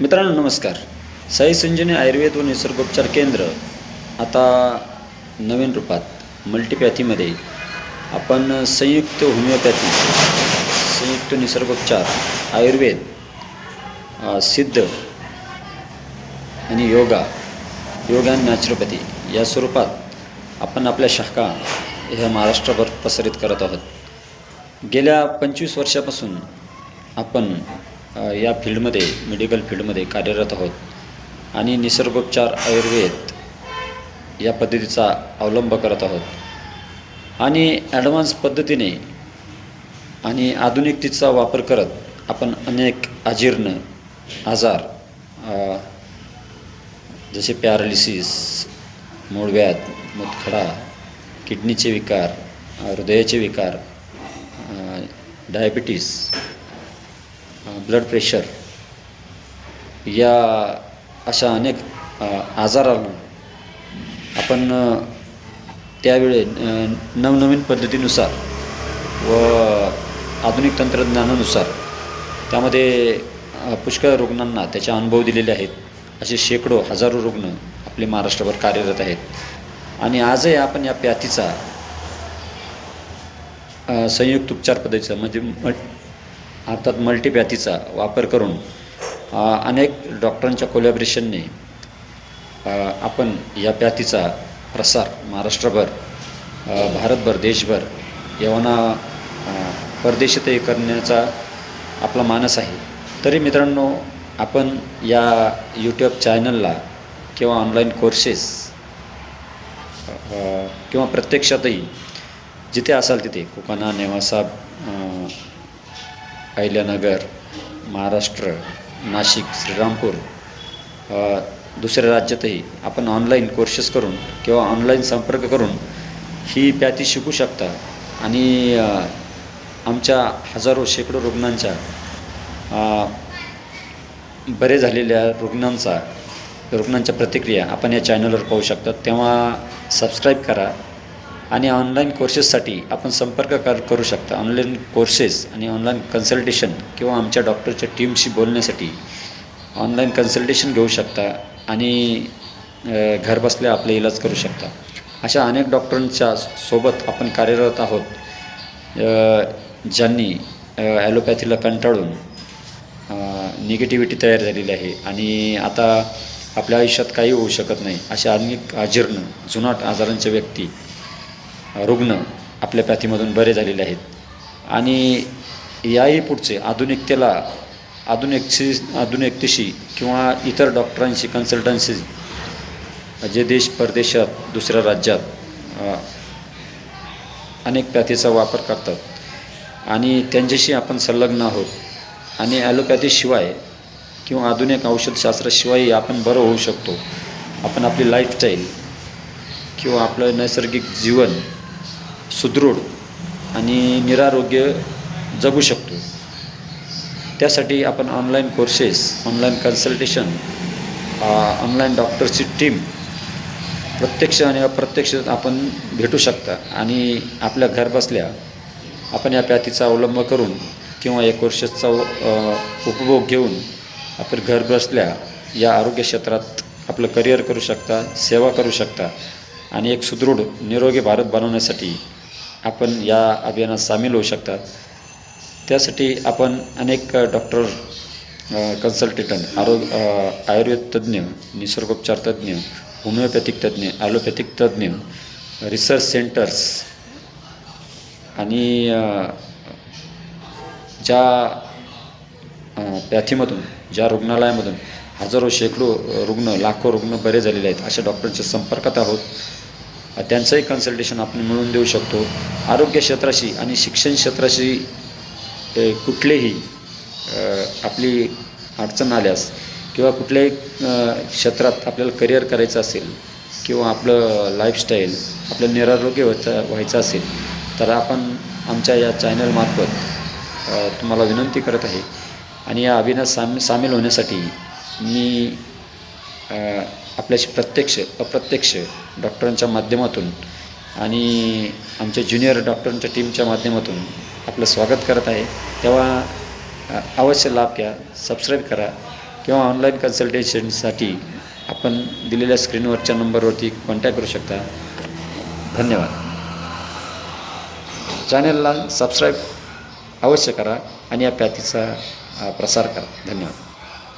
मित्रांनो नमस्कार. साई संजीवनी आयुर्वेद व निसर्गोपचार केंद्र आता नवीन रूपात मल्टीपॅथीमध्ये आपण संयुक्त होमिओपॅथी संयुक्त निसर्गोपचार आयुर्वेद सिद्ध आणि योगा योगा आणि नॅचरोपॅथी या स्वरूपात आपण आपल्या शाखा ह्या महाराष्ट्रभर प्रसारित करत आहोत. गेल्या पंचवीस वर्षापासून आपण या फील्डमध्ये मेडिकल फील्डमध्ये कार्यरत आहोत. आणि निसर्गोपचार आयुर्वेद या पद्धतीचा अवलंब करत आहोत. आणि ॲडव्हान्स पद्धतीने आणि आधुनिकतेचा वापर करत आपण अनेक अजीर्ण आजार जसे पॅरालिसिस मूळव्याध मुतखडा किडनीचे विकार हृदयाचे विकार डायबिटीस ब्लड प्रेशर या अशा अनेक आजारांना आपण त्यावेळे नवनवीन पद्धतीनुसार व आधुनिक तंत्रज्ञानानुसार त्यामध्ये पुष्कळ रुग्णांना त्याचे अनुभव दिलेले आहेत. असे शेकडो हजारो रुग्ण आपले महाराष्ट्रभर कार्यरत आहेत. आणि आजही आपण या पॅथीचा संयुक्त उपचार पद्धतीचा म्हणजे अर्थात मल्टीपॅथीचा वापर करून अनेक डॉक्टरांच्या कोलॅबरेशनने आपण या पॅथीचा प्रसार महाराष्ट्रभर भारतभर देशभर यवना परदेशातही करण्याचा आपला मानस आहे. तरी मित्रांनो आपण या यूट्यूब चॅनलला किंवा ऑनलाईन कोर्सेस किंवा प्रत्यक्षातही जिथे असाल तिथे कोकणा नेवासा अहिल्यानगर महाराष्ट्र नाशिक श्रीरामपूर दुसऱ्या राज्यातही आपण ऑनलाईन कोर्सेस करून किंवा ऑनलाईन संपर्क करून ही पॅथी शिकू शकता. आणि आमच्या हजारो शेकडो रुग्णांच्या बरे झालेल्या रुग्णांचा रुग्णांच्या प्रतिक्रिया आपण या चॅनलवर पाहू शकता. तेव्हा सबस्क्राईब करा. आणि ऑनलाईन कोर्सेससाठी आपण संपर्क कर करू शकता. ऑनलाईन कोर्सेस आणि ऑनलाईन कन्सल्टेशन किंवा आमच्या डॉक्टरच्या टीमशी बोलण्यासाठी ऑनलाईन कन्सल्टेशन घेऊ शकता आणि घरबसल्या आपले इलाज करू शकता. अशा अनेक डॉक्टरांच्या सोबत आपण कार्यरत आहोत. ज्यांनी ॲलोपॅथीला कंटाळून निगेटिव्हिटी तयार झालेली आहे आणि आता आपल्या आयुष्यात काही होऊ शकत नाही. अशा अनेक अजीर्ण जुनाट आजारांच्या व्यक्ती रुग्ण आपल्या पॅथीमधून बरे झालेले आहेत. आणि याही पुढचे आधुनिकतेला आधुनिकशी आधुनिकतेशी किंवा इतर डॉक्टरांशी कन्सल्टन्सी जे देश परदेशात दुसऱ्या राज्यात अनेक पॅथीचा वापर करतात. आणि त्यांच्याशी आपण संलग्न आहोत. आणि ॲलोपॅथीशिवाय किंवा आधुनिक औषधशास्त्राशिवाय आपण बरं होऊ शकतो. आपण आपली लाईफस्टाईल किंवा आपलं नैसर्गिक जीवन सुदृढ आणि निरारोग्य जगू शकतो. त्यासाठी आपण online courses online consultation online डॉक्टरची टीम प्रत्यक्ष आणि अप्रत्यक्ष आपण भेटू शकता आणि आपल्या घरबसल्या आपण या पॅथीचा अवलंब करून किंवा या कोर्सेसचा उपभोग घेऊन आपण घरबसल्या या आरोग्य क्षेत्रात आपलं करिअर करू शकता सेवा करू शकता आणि एक सुदृढ निरोगी भारत बनवण्यासाठी आपण या अभियानात सामील होऊ शकता. त्यासाठी आपण अनेक डॉक्टर कन्सल्टेटंट आरोग्य आयुर्वेद तज्ज्ञ निसर्गोपचार तज्ज्ञ होमिओपॅथिक तज्ज्ञ ॲलोपॅथिक तज्ज्ञ रिसर्च सेंटर्स आणि ज्या पॅथीमधून ज्या रुग्णालयामधून हजारो शेकडो रुग्ण लाखो रुग्ण बरे झालेले आहेत अशा डॉक्टरांच्या संपर्कात आहोत. त्यांचंही कन्सल्टेशन आपण मिळवून देऊ शकतो. आरोग्य क्षेत्राशी आणि शिक्षण क्षेत्राशी कुठलेही आपली अडचण आल्यास किंवा कुठल्याही क्षेत्रात आपल्याला करिअर करायचं असेल किंवा आपलं लाईफस्टाईल आपलं निरारोग्य व्हायचं व्हायचं असेल तर आपण आमच्या या चॅनलमार्फत तुम्हाला विनंती करत आहे. आणि या अभिनयात साम सामील होण्यासाठी मी आपल्याशी प्रत्यक्ष अप्रत्यक्ष डॉक्टरांच्या माध्यमातून आणि आमच्या ज्युनियर डॉक्टरांच्या टीमच्या माध्यमातून आपलं स्वागत करत आहे. तेव्हा अवश्य लाभ घ्या सबस्क्राईब करा किंवा ऑनलाईन कन्सल्टेशनसाठी आपण दिलेल्या स्क्रीनवरच्या नंबरवरती कॉन्टॅक्ट करू शकता. धन्यवाद. चॅनलला सबस्क्राईब अवश्य करा आणि या पॅथीचा प्रसार करा. धन्यवाद.